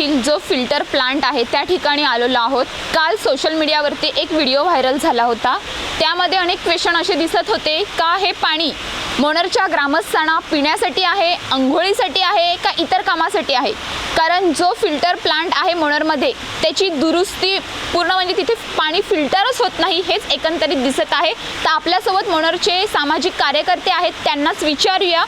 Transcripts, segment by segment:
येथील जो filter plant आहे त्या ठिकाणी आलेलो आहोत. काल सोशल मीडियावरती एक व्हिडिओ व्हायरल झाला होता. त्यामध्ये अनेक क्वेश्चन असे दिसत होते का हे पाणी मोनरच्या ग्रामस्थांना पिण्यासाठी आहे अंघोळीसाठी आहे का इतर कामासाठी आहे? कारण जो फिल्टर प्लांट आहे मोनरमध्ये त्याची दुरुस्ती पूर्ण म्हणजे तिथे पाणी फिल्टरच होत नाही हेच एकंदरीत दिसत आहे. तर आपल्यासोबत मोनरचे सामाजिक कार्यकर्ते आहेत त्यांनाच विचारूया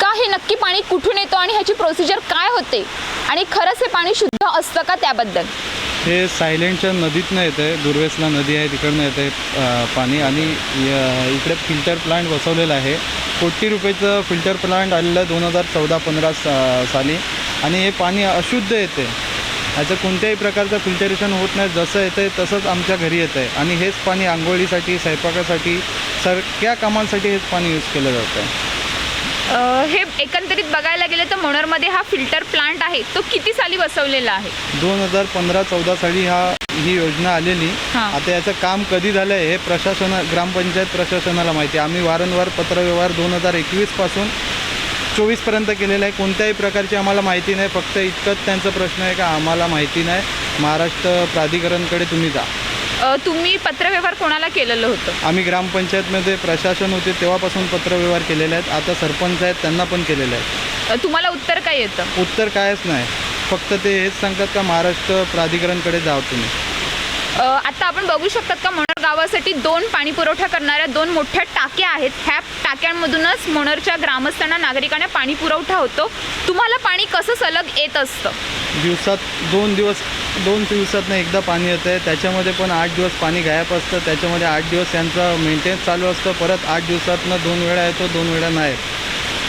का हे नक्की पाणी कुठून येतो आणि ह्याची प्रोसिजर काय होते? आणि खरंच हे पाणी शुद्ध असतं का त्याबद्दल? हे सायलेंटच्या नदीतनं येतं आहे दुर्वेसला नदी आहे तिकडनं येतं आहे पाणी. आणि य- इकडे फिल्टर प्लांट बसवलेलं आहे. कोटी रुपयेचं फिल्टर प्लांट आलेलं आहे दोन हजार चौदा पंधरा सा साली. आणि हे पाणी अशुद्ध येते याचं कोणत्याही प्रकारचं फिल्टरेशन होत नाही. जसं येतं आहे तसंच आमच्या घरी येतं आहे आणि हेच पाणी आंघोळीसाठी स्वयंपाकासाठी सगळ्या कामांसाठी हेच पाणी यूज केलं जातं आहे हे एकंदरीत बघायला गेलं तर मोनरमध्ये हा फिल्टर प्लांट आहे. तो किती साली बसवलेला आहे? दोन हजार पंधरा चौदा साली हा ही योजना आलेली. हां. आता याचं काम कधी झालं आहे हे प्रशासन ग्रामपंचायत प्रशासनाला माहिती आहे. आम्ही वारंवार पत्रव्यवहार दोन हजार एकवीसपासून चोवीसपर्यंत केलेलं आहे. कोणत्याही प्रकारची आम्हाला माहिती नाही. फक्त इतकंच त्यांचा प्रश्न आहे का आम्हाला माहिती नाही. महाराष्ट्र प्राधिकरणकडे तुम्ही जा. तुम्ही पत्रव्यवहार कोणाला केलेलं होतं? आम्ही ग्रामपंचायतमध्ये प्रशासन होते तेव्हापासून पत्रव्यवहार केलेले आहेत. आता सरपंच आहेत त्यांना पण केलेले आहेत. अं, तुम्हाला उत्तर काय येतं? उत्तर कायच नाही. फक्त ते हेच सांगतात का महाराष्ट्र प्राधिकरणकडे जाव तुम्ही. अ, आता आपण बघू शकतात का मोनर गावासाठी दोन पाणी पुरवठा करणाऱ्या दोन मोठ्या टाक्या आहेत. ह्या टाक्यांमधूनच मोनरच्या ग्रामस्थांना नागरिकांना पाणी पुरवठा होतो. तुम्हाला पाणी कसं सलग येत असतं? दिवसात दोन दिवस दोन दिवसातनं एकदा पाणी येतं आहे त्याच्यामध्ये पण आठ दिवस पाणी गायब असतं. त्याच्यामध्ये आठ दिवस यांचं मेंटेनन्स चालू असतं. परत आठ दिवसातनं दोन वेळा येतो दोन वेळा नाही.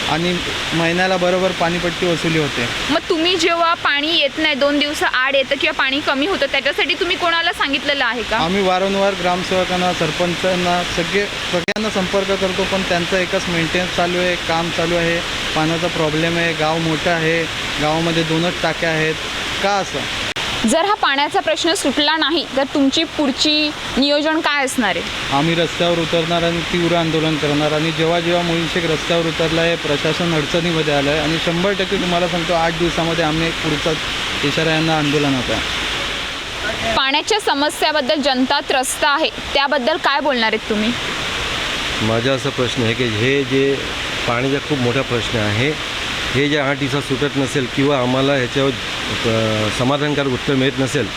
आणि महिन्याला बरोबर पाणीपट्टी वसुली होते. मग तुम्ही जेव्हा पाणी येत नाही दोन दिवस आड येतं किंवा पाणी कमी होतं त्याच्यासाठी तुम्ही कोणाला सांगितलेलं आहे का? आम्ही वारंवार ग्रामसेवकांना सरपंचांना सगळे सगळ्यांना संपर्क करतो पण त्यांचं एकच मेंटेनन्स चालू आहे काम चालू आहे. पाण्याचा प्रॉब्लेम आहे. गाव मोठं आहे. गावामध्ये दोनच टाक्या आहेत. का असं? जर हा पाण्याचा प्रश्न सुटला नाही तर तुमची पुढची नियोजन काय असणार आहे? आम्ही रस्त्यावर उतरणार आणि तीव्र आंदोलन करणार आणि जेव्हा जेव्हा मुळशेक रस्त्यावर उतरला आहे प्रशासन अडचणीमध्ये आलं आहे आणि शंभर टक्के तुम्हाला सांगतो आठ दिवसामध्ये आम्ही एक पुढचा इशारा यांना आंदोलनात आहे. पाण्याच्या समस्याबद्दल जनता त्रस्त आहे त्याबद्दल काय बोलणार आहेत तुम्ही? माझा असा प्रश्न आहे की हे जे पाण्याचा खूप मोठा प्रश्न आहे हे जे आठ दिवसात सुटत नसेल किंवा आम्हाला ह्याच्यावर समाधानकारक उत्तर मिळत नसेल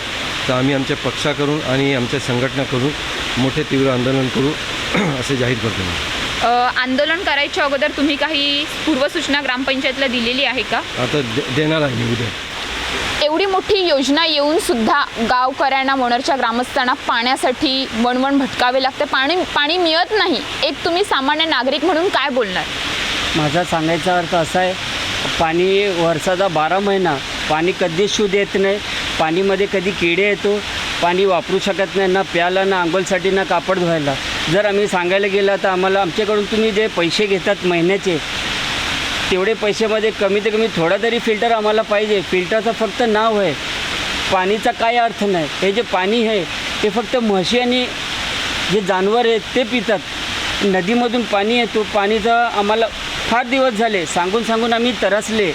तर आम्ही आमच्या पक्षाकडून आणि आमच्या संघटना करून मोठे तीव्र आंदोलन करू असे जाहीर करतो आंदोलन करायच्या अगोदर तुम्ही काही पूर्वसूचना ग्रामपंचायतला दिलेली आहे का? आता दे देणार आहे मी उद्या. एवढी मोठी योजना येऊन सुद्धा गावकऱ्यांना मोनरच्या ग्रामस्थांना पाण्यासाठी वणवण भटकावे लागते. पाणी पाणी मिळत नाही. एक तुम्ही सामान्य नागरिक म्हणून काय बोलणार? माझा सांगायचा अर्थ असा आहे पाणी वर्षाचा बारा महिना पाणी कधीच शुद्ध येत नाही. पाणीमध्ये कधी किडे येतो पाणी वापरू शकत नाही ना प्यायला ना आंघोळसाठी ना कापड धुवायला. जर आम्ही सांगायला गेलं तर आम्हाला आमच्याकडून तुम्ही जे पैसे घेतात महिन्याचे तेवढे पैशामध्ये कमीत कमी थोडा तरी फिल्टर आम्हाला पाहिजे. फिल्टरचं फक्त नाव आहे. पाणीचा काय अर्थ नाही. हे जे पाणी आहे ते फक्त म्हशी आणि जे जानवर आहेत ते पितात. नदीमधून पाणी येतो. पाणीचा आम्हाला फार दिवस झाले. सांगून सांगून आम्ही तरसले.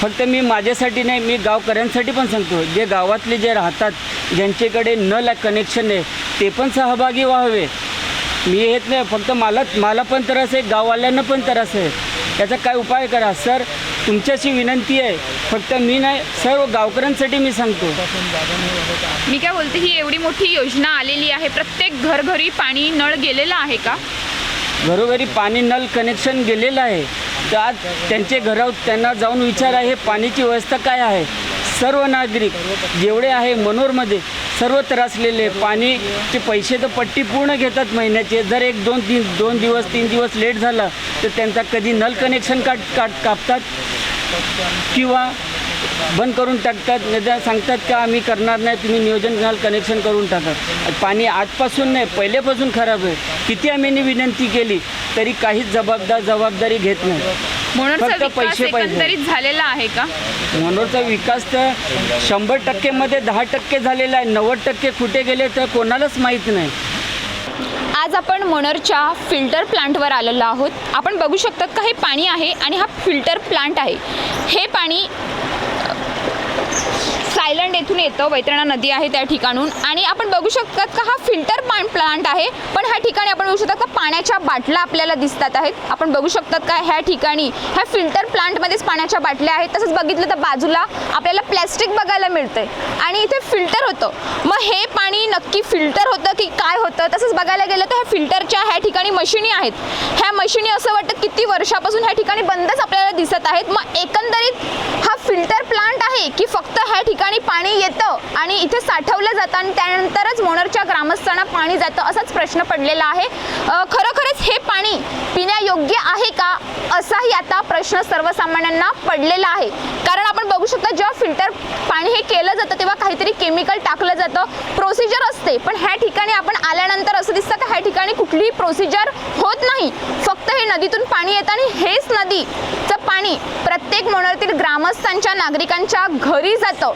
फक्त मी माझ्यासाठी नाही मी गावकऱ्यांसाठी पण सांगतो. जे गावातले जे राहतात ज्यांच्याकडे नल कनेक्शन आहे ते पण सहभागी व्हावे. मी येत नाही फक्त मला मला पण त्रास आहे गाववाल्यांना पण त्रास आहे. याचा काय उपाय करा? सर तुमच्याशी विनंती आहे. फक्त मी नाही सर्व गावकऱ्यांसाठी मी सांगतो. मी काय बोलते ही एवढी मोठी योजना आलेली आहे. प्रत्येक घरघरी पाणी नळ गेलेला आहे का? घरोघरी पाणी नल कनेक्शन गेलेलं आहे. तर आज त्यांचे घरावर त्यांना जाऊन विचारा हे पाण्याची व्यवस्था काय आहे? सर्व नागरिक जेवढे आहे मनोरमध्ये सर्व त्रासलेले पाणीचे पैसे तर पट्टी पूर्ण घेतात महिन्याचे. जर एक दोन तीन दोन दिवस तीन दिवस लेट झाला तर त्यांचा कधी नल कनेक्शन काट काट कापतात किंवा बंद करून टाकतात. नाही सांगतात का आम्ही करणार नाही तुम्ही नियोजन नल कनेक्शन करून टाका. पाणी आजपासून नाही पहिल्यापासून खराब आहे. किती आम्ही विनंती केली तरी काहीच जबाबदार जबाबदारी घेत नाही. मोनरचा फक्त विकास पैसे पाहिजे. एकंदरीत झालेला आहे का? मनोरचा विकास तर शंभर टक्केमध्ये दहा टक्के झालेला आहे. नव्वद टक्के कुठे गेले तर कोणालाच माहीत नाही. आज आपण मोनरच्या फिल्टर प्लांटवर आलेलो आहोत. आपण बघू शकतात का हे पाणी आहे आणि हा फिल्टर प्लांट आहे. हे पाणी आयलंड येथून येतं वैतरणा नदी आहे त्या ठिकाणून. आणि आपण बघू शकतात का हा फिल्टर पाण प्लांट आहे पण ह्या ठिकाणी आपण बघू शकतात का पाण्याच्या बाटल्या आपल्याला दिसतात आहेत. आपण बघू शकतात का ह्या ठिकाणी ह्या फिल्टर प्लांटमध्येच पाण्याच्या बाटल्या आहेत. तसंच बघितलं तर बाजूला आपल्याला प्लॅस्टिक बघायला मिळतंय. आणि इथे फिल्टर होतं. मग हे पाणी नक्की फिल्टर होतं की काय होतं? तसंच बघायला गेलं तर ह्या फिल्टरच्या ह्या ठिकाणी मशिनी आहेत. ह्या मशिनी असं वाटतं किती वर्षापासून ह्या ठिकाणी बंदच आपल्याला दिसत आहेत. मग एकंदरीत हा फिल्टर प्लांट आहे की फक्त ह्या ठिकाणी पाणी येतं आणि इथे साठवलं जातं आणि त्यानंतरच मोनरच्या ग्रामस्थांना पाणी जातं असाच प्रश्न पडलेला आहे. खरोखरच हे पाणी पिण्यायोग्य आहे का? असाही आता प्रश्न सर्वसामान्यांना पडलेला आहे. कारण आपण बघू शकता जेव्हा फिल्टर पाणी हे केलं जातं तेव्हा काहीतरी केमिकल टाकलं जातं. प्रोसिजर असते पण ह्या ठिकाणी आपण आल्यानंतर असं दिसतं की ह्या ठिकाणी कुठलीही प्रोसिजर होत नाही. फक्त हे नदीतून पाणी येतं आणि हेच नदीचं पाणी प्रत्येक मोनरतील ग्रामस्थांच्या नागरिकांच्या घरी जातं.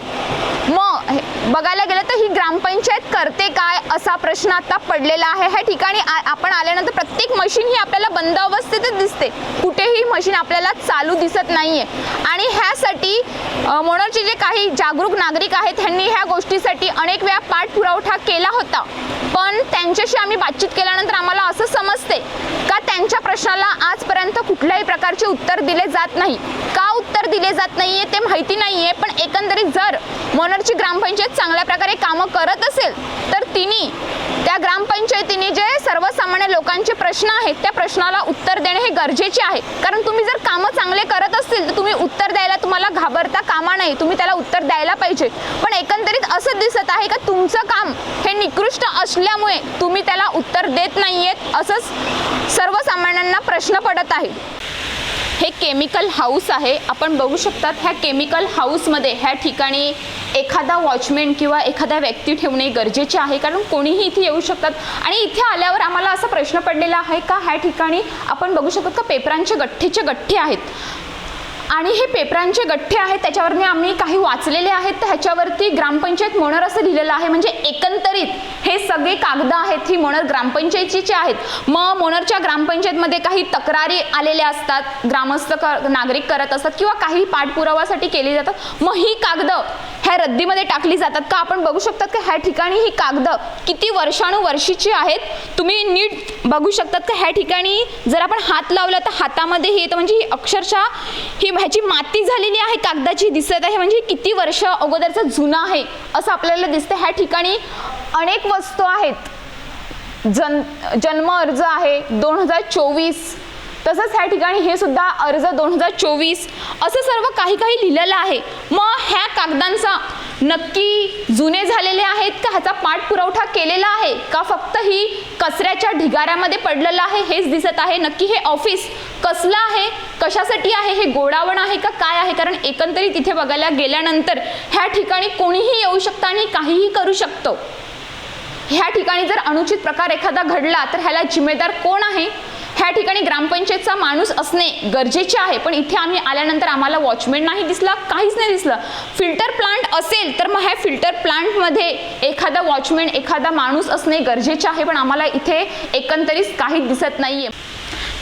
मग बघायला गेलं तर ही ग्रामपंचायत करते काय असा प्रश्न आता पडलेला आहे. ह्या ठिकाणी आपण आल्यानंतर प्रत्येक मशीन ही आपल्याला बंद अवस्थेतच दिसते. कुठेही मशीन आपल्याला चालू दिसत नाहीये. आणि ह्यासाठी अ, मोनोरचे जे काही जागरूक नागरिक आहेत त्यांनी ह्या गोष्टीसाठी अनेक वेळा पाठपुरावठा केला होता. पण त्यांच्याशी आम्ही बातचीत केल्यानंतर आम्हाला असं समजते का त्यांच्या प्रश्नाला आजपर्यंत कुठल्याही प्रकारचे उत्तर दिले जात नाही. का उत्तर दिले जात नाही आहे ते माहिती नाही आहे पण एकंदरीत जर मोनरची ग्रामपंचायत चांगल्या प्रकारे कामं करत असेल तर तिने त्या ग्रामपंचायतीने जे सर्वसामान्य लोकांचे प्रश्न आहेत त्या प्रश्नाला उत्तर देणे हे गरजेचे आहे. कारण तुम्ही जर कामं चांगले करत असतील तर तुम्ही उत्तर द्यायला कामा नाही तुम्ही त्याला उत्तर द्यायला पाहिजे. पण एकंदरीत असं दिसत आहे का तुमचं काम हे निकृष्ट असल्यामुळे तुम्ही त्याला उत्तर देत नाही आहेत असंच सर्वसामान्यांना प्रश्न पडत आहे. हे केमिकल हाऊस आहे. आपण बघू शकतात ह्या केमिकल हाऊसमध्ये ह्या ठिकाणी एखादा वॉचमॅन किंवा एखादा व्यक्ती ठेवणे गरजेचे आहे कारण कोणीही इथे येऊ शकतात. आणि इथे आल्यावर आम्हाला असा प्रश्न पडलेला आहे का ह्या ठिकाणी आपण बघू शकतो का पेपरांचे गठ्ठेचे गठ्ठे आहेत. आणि हे पेपरांचे गठ्ठे आहेत त्याच्यावरने आम्ही काही वाचलेले आहेत तर ह्याच्यावरती ग्रामपंचायत मोनर असं लिहिलेलं आहे. म्हणजे एकंदरीत हे सगळे कागद आहेत ही मोनर ग्रामपंचायतीचे आहेत. मग मोनरच्या ग्रामपंचायतमध्ये काही तक्रारी आलेल्या असतात ग्रामस्थ नागरिक करत असतात किंवा काही पाठपुरावासाठी केली जातात. मग ही कागद ह्या रद्दीमध्ये टाकली जातात. का आपण बघू शकतात का ह्या ठिकाणी ही कागद किती वर्षानुवर्षीची आहेत? तुम्ही नीट बघू शकतात का ह्या ठिकाणी? जर आपण हात लावला तर हातामध्ये हे येतं. म्हणजे ही अक्षरशः ही ह्याची माती झालेली आहे कागदाची. दिसत आहे म्हणजे किती वर्ष अगोदरचं जुनं आहे असं आपल्याला दिसतं. ह्या ठिकाणी अनेक वस्तू आहेत. जन जन्म अर्ज आहे दोन हजार चोवीस. तसंच ह्या ठिकाणी हे सुद्धा अर्ज दोन हजार चोवीस असं सर्व काही काही लिहिलेलं आहे. मग ह्या कागदांचा नक्की जुने झालेले आहेत का? ह्याचा पाठपुरवठा केलेला आहे का? फक्त ही कचऱ्याच्या ढिगाऱ्यामध्ये पडलेलं आहे हेच दिसत आहे. नक्की हे ऑफिस कसलं आहे? कशासाठी आहे? हे गोडावण आहे का? काय आहे? कारण एकंदरीत तिथे बघायला गेल्यानंतर ह्या ठिकाणी कोणीही येऊ शकतं आणि काहीही करू शकतो. ह्या ठिकाणी जर अनुचित प्रकार एखादा घडला तर ह्याला जिम्मेदार कोण आहे? ह्या ठिकाणी ग्रामपंचायतचा माणूस असणे गरजेचे आहे. पण इथे आम्ही आल्यानंतर आम्हाला वॉचमॅन नाही दिसला काहीच नाही दिसलं. फिल्टर प्लांट असेल तर मग ह्या फिल्टर प्लांटमध्ये एखादा वॉचमॅन एखादा माणूस असणे गरजेचे आहे. पण आम्हाला इथे एकंदरीत काहीच दिसत नाहीये.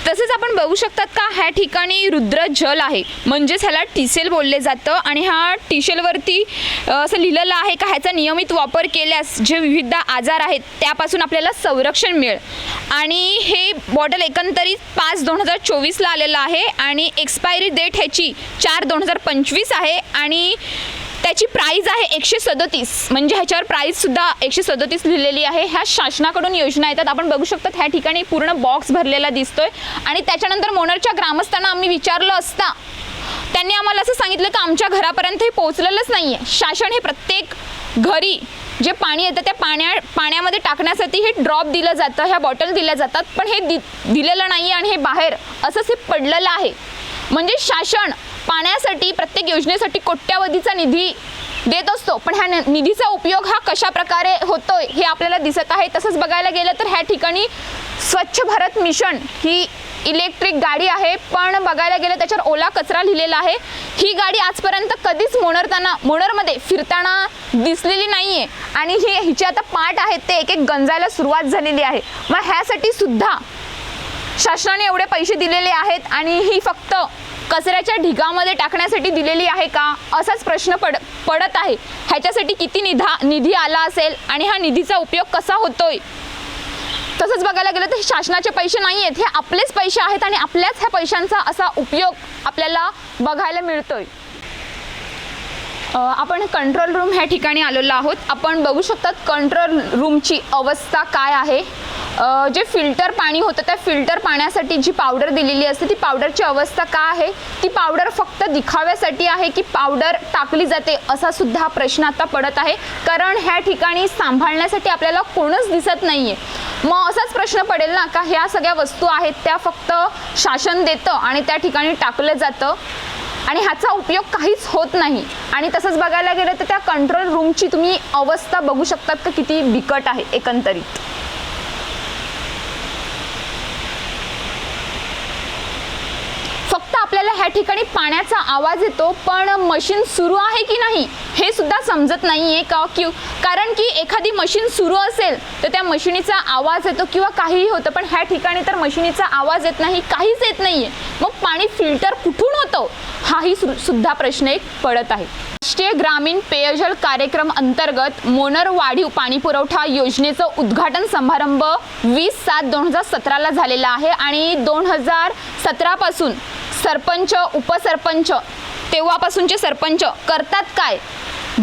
तसेच आपण बघू शकतात का ह्या ठिकाणी रुद्र जल आहे. म्हणजेच ह्याला टिसेल बोलले जातं आणि हा टिशेलवरती असं लिहिलेलं आहे का ह्याचा नियमित वापर केल्यास जे विविध आजार आहेत त्यापासून आपल्याला संरक्षण मिळेल. आणि हे बॉटल एकंदरीत पाच दोन हजार चोवीसला आलेलं आहे आणि एक्सपायरी डेट ह्याची चार दोन हजार पंचवीस आहे आणि त्याची प्राईज आहे एकशे सदतीस. म्हणजे ह्याच्यावर प्राईजसुद्धा एकशे सदतीस लिहिलेली आहे. ह्या शासनाकडून योजना येतात. आपण बघू शकतात ह्या ठिकाणी पूर्ण बॉक्स भरलेला दिसतोय. आणि त्याच्यानंतर मोनरच्या ग्रामस्थांना आम्ही विचारलं असता त्यांनी आम्हाला असं सांगितलं की आमच्या घरापर्यंत हे पोहोचलेलंच नाही आहे शासन हे प्रत्येक घरी जे पाणी येतं त्या पाण्या पाण्यामध्ये टाकण्यासाठी हे ड्रॉप दिलं जातं ह्या बॉटल दिल्या जातात. पण हे दि दिलेलं नाही आहे आणि हे बाहेर असंच हे पडलेलं आहे. म्हणजे शासन पाण्यासाठी प्रत्येक योजनेसाठी कोट्यावधीचा निधी देत असतो. पण ह्या निधीचा उपयोग हा कशा प्रकारे होतोय हे आपल्याला दिसत आहे. तसंच बघायला गेलं तर ह्या ठिकाणी स्वच्छ भारत मिशन ही इलेक्ट्रिक गाडी आहे. पण बघायला गेलं त्याच्यावर ओला कचरा लिहिलेला आहे. ही गाडी आजपर्यंत कधीच मोनरताना मोनरमध्ये फिरताना दिसलेली नाही आहे आणि ही हिचे आता पार्ट आहेत ते एक एक गंजायला सुरुवात झालेली आहे. मग ह्यासाठी सुद्धा शासनाने एवढे पैसे दिलेले आहेत आणि ही फक्त कचऱ्याच्या ढिगामध्ये टाकण्यासाठी दिलेली आहे का? असाच प्रश्न पड पडत आहे. ह्याच्यासाठी किती निधा निधी आला असेल आणि हा निधीचा उपयोग कसा होतोय? तसंच बघायला गेलं तर हे शासनाचे पैसे नाही आहेत हे आपलेच पैसे आहेत आणि आपल्याच ह्या पैशांचा असा उपयोग आपल्याला बघायला मिळतोय. आपण कंट्रोल रूम ह्या ठिकाणी आलेलो आहोत. आपण बघू शकतात कंट्रोल रूमची अवस्था काय आहे? जे फिल्टर पाणी होतं त्या फिल्टर पाण्यासाठी जी पावडर दिलेली असते ती पावडरची अवस्था का आहे? ती पावडर फक्त दिखाव्यासाठी आहे की पावडर टाकली जाते असा सुद्धा प्रश्न आता पडत आहे. कारण ह्या ठिकाणी सांभाळण्यासाठी आपल्याला कोणच दिसत नाही आहे मग असाच प्रश्न पडेल ना का ह्या सगळ्या वस्तू आहेत त्या फक्त शासन देतं आणि त्या ठिकाणी टाकलं जातं? आणि ह्याचा उपयोग काहीच होत नाही. आणि तसंच बघायला गेलं तर त्या कंट्रोल रूमची तुम्ही अवस्था बघू शकतात का? किती बिकट आहे एकंदरीत फक्त आपल्याला ह्या ठिकाणी पाण्याचा आवाज येतो पण मशीन सुरू आहे की नाही हे सुद्धा समजत नाही आहे का क्यू? कारण की एखादी मशीन सुरू असेल तर त्या मशिनीचा आवाज येतो किंवा काहीही होतं पण ह्या ठिकाणी तर मशिनीचा आवाज येत नाही काहीच येत नाही आहे मग पाणी फिल्टर कुठून होतं? हाही सु- सुद्धा प्रश्न एक पडत आहे. राष्ट्रीय ग्रामीण पेयजल कार्यक्रम अंतर्गत मोनर वाढीव पाणी पुरवठा योजनेचं उद्घाटन समारंभ वीस सात दोन हजार सतराला झालेला आहे आणि दोन हजार सतरापासून सरपंच उपसरपंच तेव्हापासूनचे सरपंच करतात काय?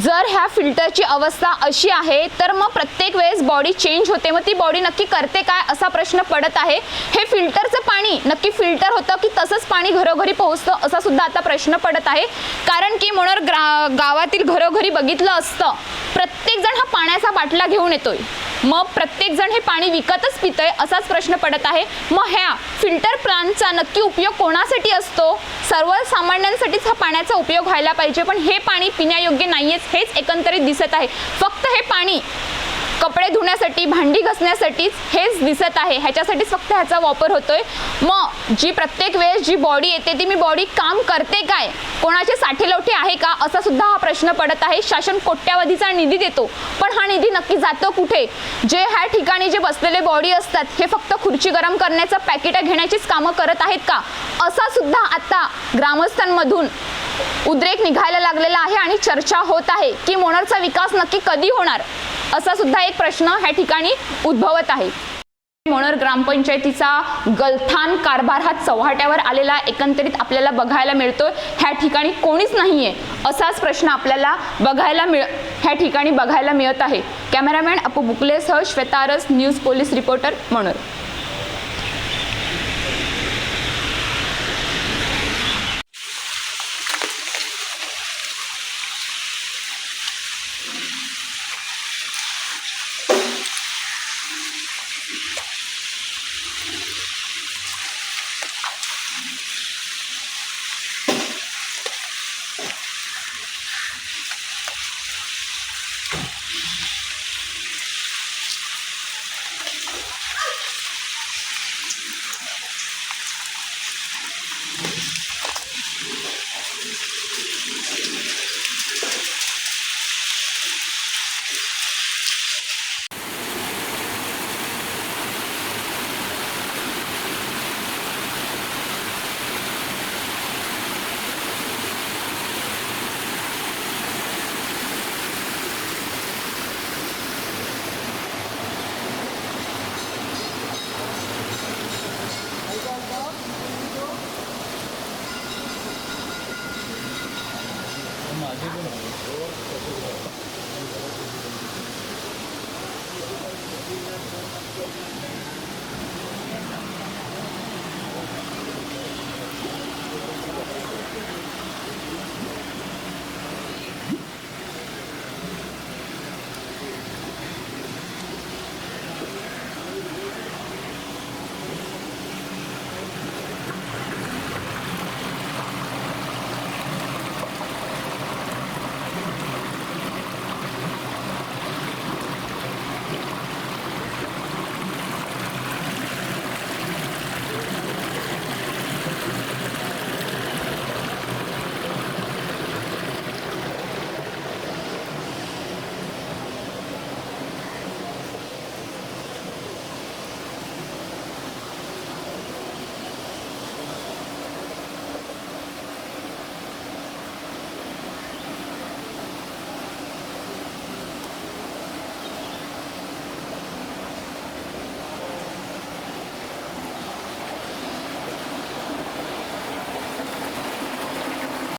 जर ह्या फिल्टरची अवस्था अशी आहे तर मग प्रत्येक वेळेस बॉडी चेंज होते. मग ती बॉडी नक्की करते काय असा प्रश्न पडत आहे. हे फिल्टरचं पाणी नक्की फिल्टर होतं की तसंच पाणी घरोघरी पोहोचतं असा सुद्धा आता प्रश्न पडत आहे. कारण की म्हणून ग्रा गावातील घरोघरी बघितलं असतं प्रत्येकजण हा पाण्याचा बाटला घेऊन येतोय. मग प्रत्येकजण हे पाणी विकतच पितंय असाच प्रश्न पडत आहे. मग ह्या फिल्टर प्लांटचा नक्की उपयोग कोणासाठी असतो? सर्वसामान्यांसाठीच हा पाण्याचा उपयोग व्हायला पाहिजे पण हे पाणी पिण्यायोग्य नाहीयेच हेच एकंदरीत दिसत आहे. फक्त हे पाणी कपडे धुण्यासाठी भांडी घासण्यासाठीच हेच दिसत आहे. ह्याच्यासाठीच फक्त ह्याचा वापर होतोय. मग जी प्रत्येक वेळेस जी बॉडी येते ती मी बॉडी काम करते काय? कोणाचे साठेलोटे आहे का? असा सुद्धा हा प्रश्न पडत आहे. शासन कोट्यावधीचा निधी देतो. पण हा निधी नक्की जातो कुठे? जे ह्या ठिकाणी जे बसलेले बॉडी असतात हे फक्त खुर्ची गरम करण्याचं पॅकेट घेण्याचीच कामं करत आहेत का? असा सुद्धा आता ग्रामस्थांमधून उद्रेक निघायला लागलेला आहे आणि चर्चा होत आहे की मोनरचा विकास नक्की कधी होणार असा सुद्धा एक प्रश्न ह्या ठिकाणी उद्भवत आहे. मोनर ग्रामपंचायतीचा गलथान कारभार हा चव्हाट्यावर आलेला एकंदरीत आपल्याला बघायला मिळतोय. ह्या ठिकाणी कोणीच नाहीये असाच प्रश्न आपल्याला बघायला मिळ ह्या ठिकाणी बघायला मिळत आहे. कॅमेरामॅन अपू बुकलेसह श्वेतारस न्यूज पोलीस रिपोर्टर मोनर.